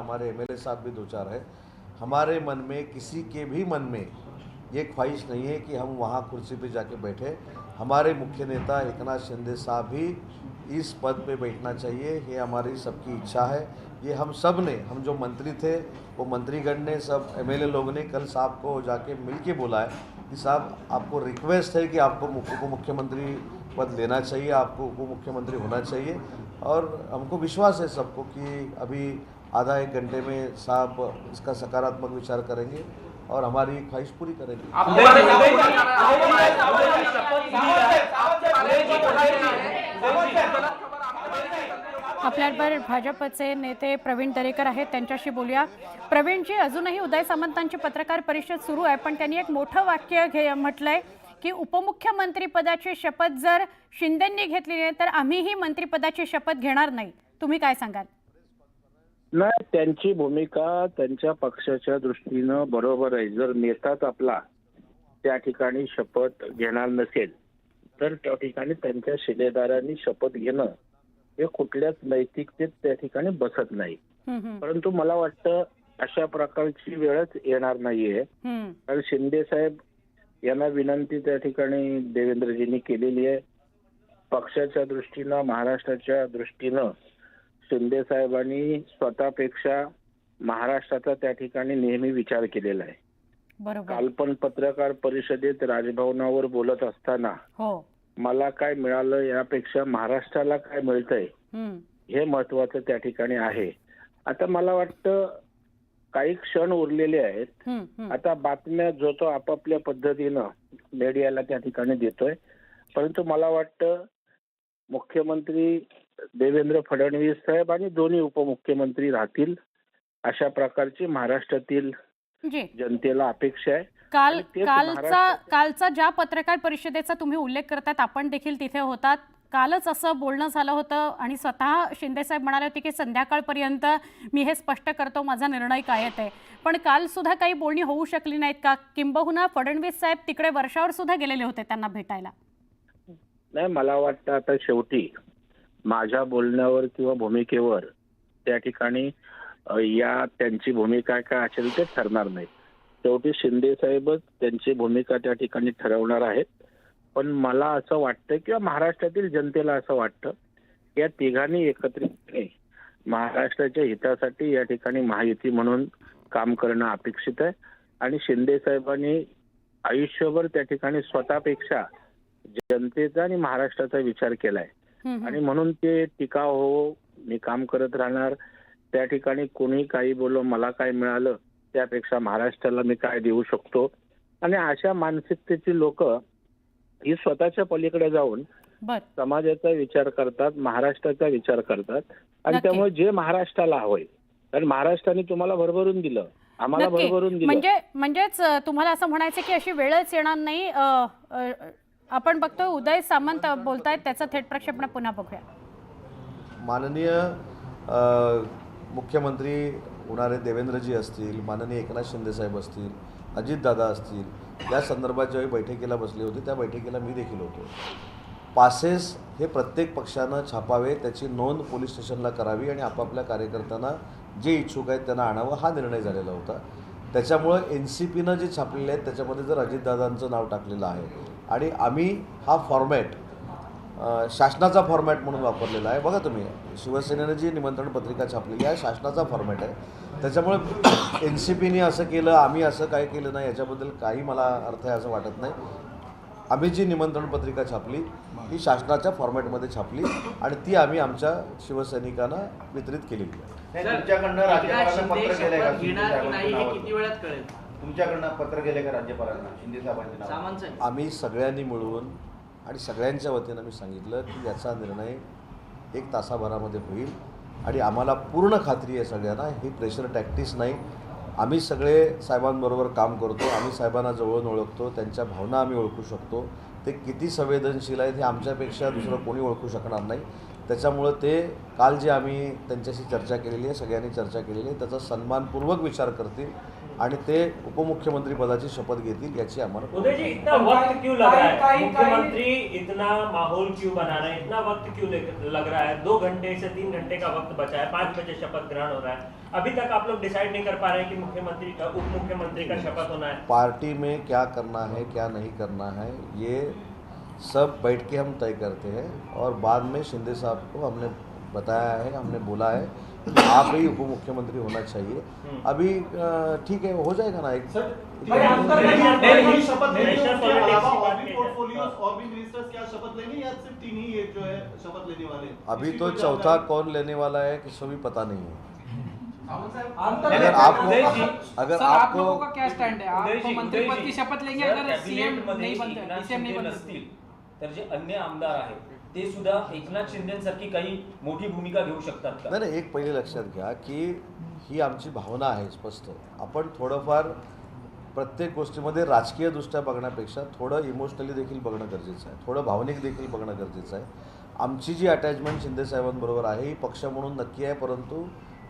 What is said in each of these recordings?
हमारे एमएलए साहब भी दो चार है, हमारे मन में, किसी के भी मन में ये ख्वाहिश नहीं है कि हम वहाँ कुर्सी पे जाके बैठे। हमारे मुख्य नेता एकनाथ शिंदे साहब भी इस पद पे बैठना चाहिए, ये हमारी सबकी इच्छा है। ये हम सबने, हम जो मंत्री थे, वो मंत्रीगण ने, सब एमएलए लोग ने कल साहब को जाके मिल के बोला है कि साहब, आपको रिक्वेस्ट है कि आपको उप मुख्यमंत्री पद लेना चाहिए, आपको उप मुख्यमंत्री होना चाहिए। और हमको विश्वास है सबको कि अभी आधा एक घंटे में साहब इसका सकारात्मक विचार करेंगे और हमारी ख्वाहिश पूरी करेंगे। आपल्याबरोबर भाजपचे नेते प्रवीण दरेकर आहेत त्यांच्याशी बोलूया. प्रवीणजी अजूनही उदय सामंतांची पत्रकार परिषद सुरू आहे पण त्यांनी एक मोठं वाक्य घे म्हटलंय की उपमुख्यमंत्री पदाची शपथ जर शिंदेंनी घेतली नाही तर आम्हीही मंत्रिपदाची शपथ घेणार नाही. तुम्ही काय सांगाल? नाही त्यांची भूमिका त्यांच्या पक्षाच्या दृष्टीनं बरोबर आहे. जर नेताच आपला त्या ठिकाणी शपथ घेणार नसेल तर त्या ठिकाणी त्यांच्या शिलेदारांनी शपथ घेणं हे कुठल्याच नैतिकतेत त्या ठिकाणी बसत नाही. परंतु मला वाटतं अशा प्रकारची वेळच येणार नाहीये. कारण शिंदे साहेब यांना विनंती त्या ठिकाणी देवेंद्रजींनी केलेली आहे. पक्षाच्या दृष्टीनं महाराष्ट्राच्या दृष्टीनं शिंदे साहेबांनी स्वतःपेक्षा महाराष्ट्राचा त्या ठिकाणी नेहमी विचार केलेला आहे. काल पण पत्रकार परिषदेत राजभवनावर बोलत असताना हो. मला काय मिळालं यापेक्षा महाराष्ट्राला काय मिळतंय हे महत्वाचं त्या ठिकाणी आहे. आता मला वाटतं काही क्षण उरलेले आहेत. आता बातम्या जो तो आपापल्या पद्धतीनं मीडियाला त्या ठिकाणी देतोय. परंतु मला वाटतं मुख्यमंत्री देवेंद्र फडणवीस साहेब आणि दोन्ही उपमुख्यमंत्री राहतील अशा प्रकारची महाराष्ट्रातील जनतेला अपेक्षा आहे. काल कालचा कालचा ज्या पत्रकार परिषदेचा तुम्ही उल्लेख करतात आपण देखील तिथे होतात. कालच असं बोलणं झालं होतं आणि स्वतः शिंदेसाहेब म्हणाले होते की संध्याकाळपर्यंत मी हे स्पष्ट करतो माझा निर्णय काय आहे. पण काल सुद्धा काही बोलणी होऊ शकली नाहीत का? किंबहुना फडणवीस साहेब तिकडे वर्षावर सुद्धा गेलेले होते त्यांना भेटायला. नाही मला वाटतं आता शेवटी माझ्या बोलण्यावर किंवा भूमिकेवर त्या ठिकाणी या त्यांची भूमिका काय असेल ते ठरणार नाही. शेवटी शिंदे साहेबच त्यांची भूमिका त्या ठिकाणी ठरवणार आहेत. पण मला असं वाटतं किंवा महाराष्ट्रातील जनतेला असं वाटतं या तिघांनी एकत्रितपणे महाराष्ट्राच्या हितासाठी या ठिकाणी महायुती म्हणून काम करणं अपेक्षित आहे. आणि शिंदे साहेबांनी आयुष्यभर त्या ठिकाणी स्वतःपेक्षा जनतेचा आणि महाराष्ट्राचा विचार केलाय. आणि म्हणून ते टीका हो मी काम करत राहणार. त्या ठिकाणी कोणी काही बोलो मला काय मिळालं त्यापेक्षा महाराष्ट्राला मी काय देऊ शकतो? आणि अशा मानसिकतेची लोक ही स्वतःच्या पलीकडे जाऊन समाजाचा विचार करतात महाराष्ट्राचा विचार करतात. आणि. त्यामुळे जे महाराष्ट्राला हवंय कारण महाराष्ट्राने तुम्हाला भरभरून दिलं. आम्हाला भरभरून दिलं. म्हणजे म्हणजेच तुम्हाला असं म्हणायचं की अशी वेळच येणार नाही आपण बघतोय उदय सामंत बोलतायत त्याचं थेट प्रक्षेपण पुन्हा बघूया. माननीय मुख्यमंत्री होणारे देवेंद्रजी असतील माननीय एकनाथ शिंदेसाहेब असतील अजितदादा असतील या संदर्भात ज्यावेळी बैठकीला बसली होती त्या बैठकीला मी देखील होतो. पासेस हे प्रत्येक पक्षानं छापावे त्याची नोंद पोलीस स्टेशनला करावी आणि आपापल्या कार्यकर्त्यांना जे इच्छुक आहेत त्यांना आणावं हा निर्णय झालेला होता. त्याच्यामुळं एन सी पीनं जे छापलेले आहेत त्याच्यामध्ये जर अजितदादांचं नाव टाकलेलं आहे आणि आम्ही हा फॉर्मॅट शासनाचा फॉर्मॅट म्हणून वापरलेला आहे. बघा तुम्ही शिवसेनेनं जी निमंत्रण पत्रिका छापलेली आहे शासनाचा फॉर्मॅट आहे. त्याच्यामुळे एन सी पीने असं केलं आम्ही असं काय केलं नाही याच्याबद्दल काही मला अर्थ आहे असं वाटत नाही. आम्ही जी निमंत्रण पत्रिका छापली ती शासनाच्या फॉर्मॅटमध्ये छापली आणि ती आम्ही आमच्या शिवसैनिकांना वितरित केलेली आहे. नाही, तुमच्याकडनं पत्र गेले का राज्यपालांना शिंदे साहेबांच्या नावाचं? सामंत साहेब आम्ही सगळ्यांनी मिळून आणि सगळ्यांच्या वतीनं मी सांगितलं की याचा निर्णय एक तासाभरामध्ये होईल आणि आम्हाला पूर्ण खात्री आहे सगळ्यांना ही प्रेशर टॅक्टिस नाही. आम्ही सगळे साहेबांबरोबर काम करतो आम्ही साहेबांना जवळून ओळखतो त्यांच्या भावना आम्ही ओळखू शकतो. ते किती संवेदनशील आहेत हे आमच्यापेक्षा दुसरं कोणी ओळखू शकणार नाही. त्याच्यामुळं ते काल जे आम्ही त्यांच्याशी चर्चा केलेली आहे सगळ्यांनी चर्चा केलेली आहे त्याचा सन्मानपूर्वक विचार करतील. आणि ते उपमुख्यमंत्री पदाची शपथ घेतील याची आम्हाला उदय इतना वक्त क्यों लग रहा है? मुख्यमंत्री इतना माहौल क्यों बना रहे हैं? इतना वक्त क्यों लग रहा है? दो घंटे से तीन घंटे का वक्त बचा है पाँच बजे शपथ ग्रहण हो रहा है। अभी तक आप लोग डिसाइड नहीं कर पा रहे हैं कि मुख्यमंत्री का उप मुख्यमंत्री का शपथ होना है। पार्टी में क्या करना है क्या नहीं करना है ये सब बैठ के हम तय करते हैं और बाद में शिंदे साहब को हमने बताया है हमने बोला है आप ही उप मुख्यमंत्री होना चाहिए। अभी ठीक है हो जाएगा ना एक अभी तो चौथा कौन लेने वाला है किसको भी पता नहीं है। तो- अगर आपको अगर आपको क्या स्टैंड है? आपको तो मंत्री पद की शपथ लेंगे अगर सीएम नहीं बनते सीएम नहीं बनते। अन्य आमदार है ते सुद्धा एकनाथ शिंदेसारखी काही मोठी भूमिका घेऊ शकतात का? नाही नाही एक पहिले लक्षात घ्या की ही आमची भावना आहे स्पष्ट. आपण थोडंफार प्रत्येक गोष्टीमध्ये राजकीय दृष्ट्या बघण्यापेक्षा थोडं इमोशनली देखील बघणं गरजेचं आहे. थोडं भावनिक देखील बघणं गरजेचं आहे. आमची जी अटॅचमेंट शिंदेसाहेबांबरोबर आहे ही पक्ष म्हणून नक्की आहे परंतु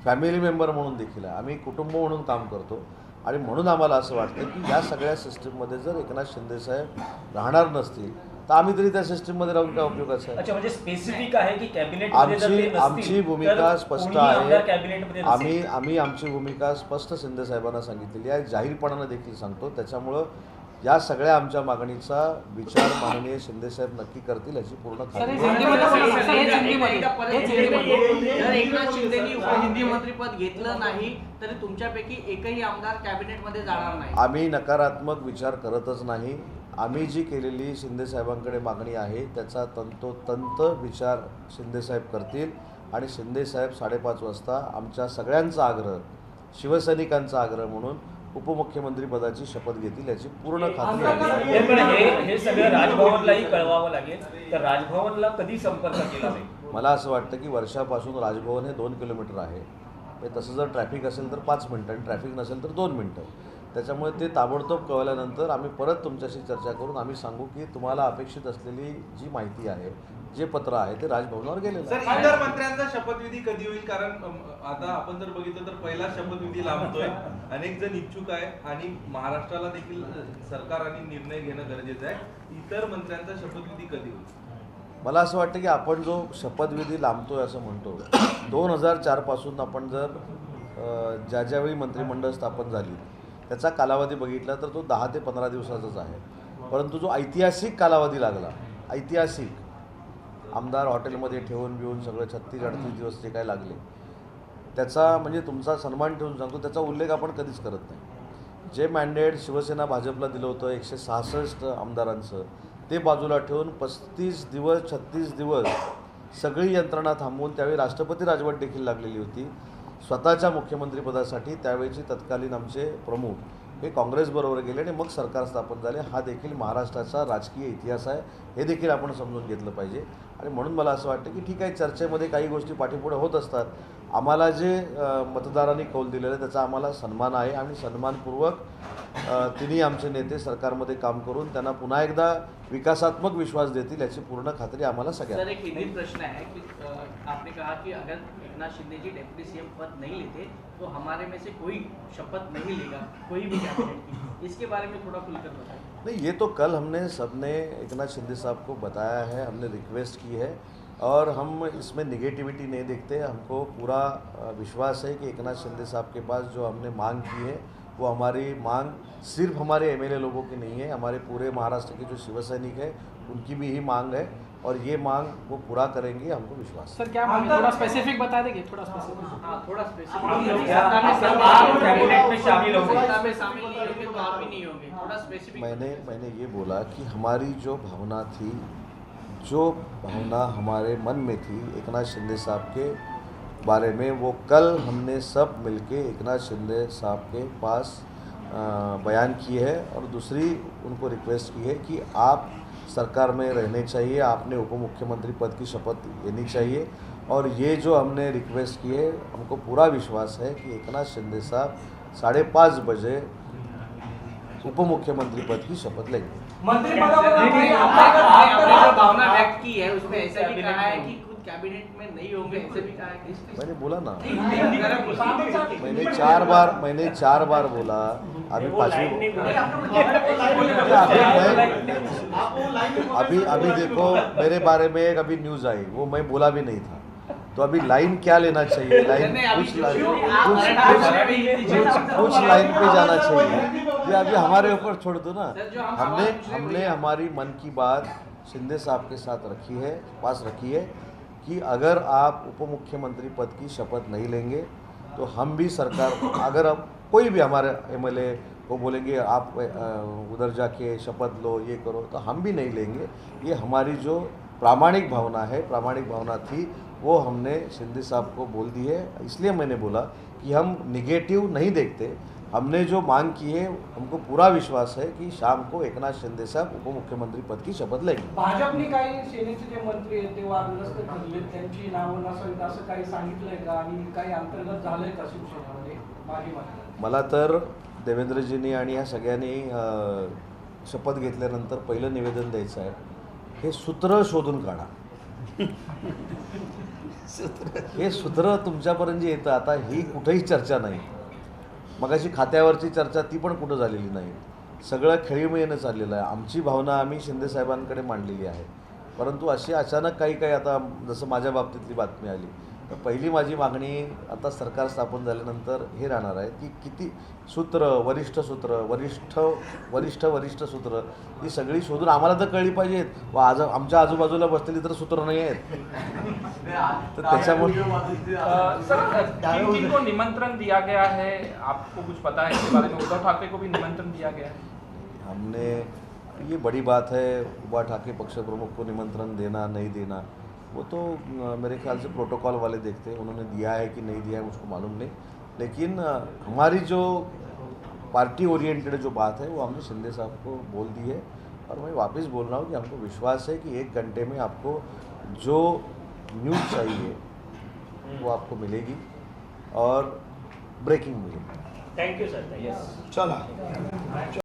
फॅमिली मेंबर म्हणून देखील आहे. आम्ही कुटुंब म्हणून काम करतो. आणि म्हणून आम्हाला असं वाटतं की या सगळ्या सिस्टीममध्ये जर एकनाथ शिंदेसाहेब राहणार नसतील तर आम्ही तरी त्या सिस्टीममध्ये राहून काय उपयोगाचं आहे अच्छा म्हणजे स्पेसिफिक आहे की कॅबिनेट आमची आमची भूमिका स्पष्ट आहे. आम्ही. आम्ही आमची भूमिका स्पष्ट शिंदे साहेबांना सांगितलेली आहे. जाहीरपणानं देखील सांगतो. त्याच्यामुळं या सगळ्या आमच्या मागणीचा विचार माननीय शिंदे साहेब नक्की करतील याची पूर्ण हे खात्री एकनाथ शिंदेनी उपमुख्यमंत्री पद घेतलं नाही तरी तुमच्यापैकी एकही आमदार कॅबिनेटमध्ये जाणार नाही. आम्ही नकारात्मक विचार करतच नाही. आम्ही जी केलेली शिंदे साहेबांकडे मागणी आहे त्याचा तंतोतंत विचार शिंदे साहेब करतील. आणि शिंदे साहेब साडेपाच वाजता आमच्या सगळ्यांचा आग्रह शिवसैनिकांचा आग्रह म्हणून उपमुख्यमंत्री पदाची शपथ घेतील याची पूर्ण खात्री आहे. हे सगळं राजभवनलाही कळवावं लागेल. तर राजभवनला कधी संपर्क केला मला असं वाटतं की वर्षापासून राजभवन हे दोन किलोमीटर आहे. हे तसं जर ट्रॅफिक असेल तर पाच मिनटं आणि ट्रॅफिक नसेल तर दोन मिनटं. त्याच्यामुळे ते ताबडतोब कळवल्यानंतर आम्ही परत तुमच्याशी चर्चा करून आम्ही सांगू की तुम्हाला अपेक्षित असलेली जी माहिती आहे जे पत्र आहे ते राजभवनावर गेलेलं सर आहे इतर मंत्र्यांचा शपथविधी कधी होईल? कारण आता आपण जर बघितलं तर पहिला शपथविधी लांबतोय. अनेक जण इच्छुक आहे आणि महाराष्ट्राला देखील सरकार आणि निर्णय घेणं गरजेचं आहे. इतर मंत्र्यांचा शपथविधी कधी होईल? मला असं वाटतं की आपण जो शपथविधी लांबतोय असं म्हणतो दोन हजार चारपासून आपण जर ज्या ज्यावेळी मंत्रिमंडळ स्थापन झाली त्याचा कालावधी बघितला तर तो दहा ते पंधरा दिवसाचाच आहे. परंतु जो ऐतिहासिक कालावधी लागला ऐतिहासिक आमदार हॉटेलमध्ये ठेवून बिवून सगळं छत्तीस अडतीस दिवस जे काय लागले त्याचा म्हणजे तुमचा सन्मान ठेवून सांगतो त्याचा उल्लेख आपण कधीच करत नाही. जे मॅन्डेट शिवसेना भाजपला दिलं होतं एकशे सहासष्ट आमदारांचं ते बाजूला ठेवून पस्तीस दिवस छत्तीस दिवस सगळी यंत्रणा थांबवून त्यावेळी राष्ट्रपती राजवट देखील लागलेली होती. स्वतःच्या मुख्यमंत्रीपदासाठी त्यावेळचे तत्कालीन आमचे प्रमुख हे काँग्रेसबरोबर गेले आणि मग सरकार स्थापन झाले. हा देखील महाराष्ट्राचा राजकीय इतिहास आहे. हे देखील आपण समजून घेतलं पाहिजे. आणि म्हणून मला असं वाटतं की ठीक आहे चर्चेमध्ये काही गोष्टी पाठीपुढे होत असतात. आम्हाला जे मतदारांनी कौल दिलेलं आहे त्याचा आम्हाला सन्मान आहे आणि सन्मानपूर्वक तिन्ही आमचे नेते सरकारमध्ये काम करून त्यांना पुन्हा एकदा विकासात्मक विश्वास देतील याची पूर्ण खात्री आम्हाला सर एक प्रश्न है कि आपने कहा कि अगर एकनाथ शिंदे जी डेप्यूटी सीएम पद नहीं लेते तो हमारे में से कोई शपथ नहीं लेगा कोई भी कैबिनेट की। इसके बारे में थोड़ा खुलकर बताएँ नहीं ये तो कल हमने सबने एकनाथ शिंदे साहब को बताया है हमने रिक्वेस्ट की है और हम इसमें निगेटिविटी नहीं देखते हमको पूरा विश्वास है कि एकनाथ शिंदे साहब के पास जो हमने मांग की है वो हमारी मांग सिर्फ़ हमारे एमएलए लोगों की नहीं है हमारे पूरे महाराष्ट्र के जो शिवसैनिक है उनकी भी ही मांग है और ये मांग वो पूरा करेंगे हमको विश्वास सर क्या मांगे थोड़ा स्पेसिफिक बता देंगे थोड़ा स्पेसिफिक हाँ थोड़ा स्पेसिफिक लोग क्या आप कैबिनेट में शामिल होंगे। सत्ता में शामिल नहीं होंगे तो आप भी नहीं होंगे। थोड़ा स्पेसिफिक मैंने मैंने ये बोला कि हमारी जो भावना थी जो भावना हमारे मन में थी एकनाथ शिंदे साहब के बारे में वो कल हमने सब मिलके एकनाथ शिंदे साहब के पास बयान किए है और दूसरी उनको रिक्वेस्ट की है कि आप सरकार में रहने चाहिए आपने उप मुख्यमंत्री पद की शपथ लेनी चाहिए। और ये जो हमने रिक्वेस्ट की है हमको पूरा विश्वास है कि एकनाथ शिंदे साहब साढ़े पाँच बजे उप मुख्यमंत्री पद की शपथ लेंगे। व्यक्त की है उसमें ऐसा भी कहा है कि कैबिनेट में नहीं होंगे ऐसे भी कहा है। मैंने बोला ना। मैंने चार बार मैंने चार बार बोला अभी पांचवी अभी अभी देखो मेरे बारे में एक अभी न्यूज़ आई वो मैं बोला भी नहीं था। तो अभी लाइन क्या लेना चाहिए? लाइन कुछ लाइन कुछ कुछ कुछ लाइन पे जाना चाहिए। ये अभी हमारे ऊपर छोड़ दो ना। हमने हमने हमारी मन की बात शिंदे साहब के साथ रखी है पास रखी है। कि अगर आप उप मुख्यमंत्री पद की शपथ नहीं लेंगे तो हम भी सरकार अगर अब कोई भी हमारे एमएलए वो बोलेंगे, आप उधर जाके शपथ लो, ये करो तो हम भी नहीं लेंगे। ये हमारी जो प्रामाणिक भावना है, प्रामाणिक भावना थी, वो हमने शिंदे साहब को बोल दी है। इसलिए मैंने बोला कि हम निगेटिव नहीं देखते। हमने जो मांग की है हमको पूरा विश्वास है कि शाम को एकनाथ शिंदे साहब उपमुख्यमंत्री पद की शपथ लेंगे। भाजपने काही सेनेचे जे मंत्री आहेत ते वादग्रस्त ठरले त्यांची नावं नसावीत असं काही सांगितलंय का? आणि काही अंतर्गत झालंय का शिवसेनेमध्ये? मला तर देवेंद्रजींनी आणि ह्या सगळ्यांनी शपथ घेतल्यानंतर पहिलं निवेदन द्यायचं आहे हे सूत्र शोधून काढा. हे सूत्र तुमच्यापर्यंत जे येतं. आता ही कुठेही चर्चा नाही. मगाशी खात्यावरची चर्चा ती पण कुठं झालेली नाही. सगळं खेळीमेळीनं चाललेलं आहे. आमची भावना आम्ही शिंदेसाहेबांकडे मांडलेली आहे. परंतु अशी अचानक काही काही आता जसं माझ्या बाबतीतली बातमी आली पहिली माझी मागणी आता सरकार स्थापन झाल्यानंतर हे राहणार आहे की किती सूत्र वरिष्ठ सूत्र वरिष्ठ वरिष्ठ वरिष्ठ सूत्र ही सगळी शोधून आम्हाला तर कळली पाहिजेत. व आज आमच्या आजूबाजूला बसलेली तर सूत्र नाही आहेत. तर त्याच्यामुळे निमंत्रण दिया गया है? आपको कुछ पता है इसके बारे में? उद्धव ठाकरे को भी निमंत्रण दिया गया है। हमने ये बड़ी बात है उबा ठाकरे पक्ष प्रमुख को निमंत्रण देना नहीं देना। वो तो मेरे ख्याल से प्रोटोकॉल वाले देखते हैं। उन्होंने दिया है कि नहीं दिया है मुझको मालूम नहीं। लेकिन हमारी जो पार्टी ओरिएंटेड जो बात है वो हमने शिंदे साहब को बोल दी है। और मैं वापस बोल रहा हूँ कि हमको विश्वास है कि एक घंटे में आपको जो न्यूज़ चाहिए वो आपको मिलेगी और ब्रेकिंग मिलेगी थैंक यू सर चला।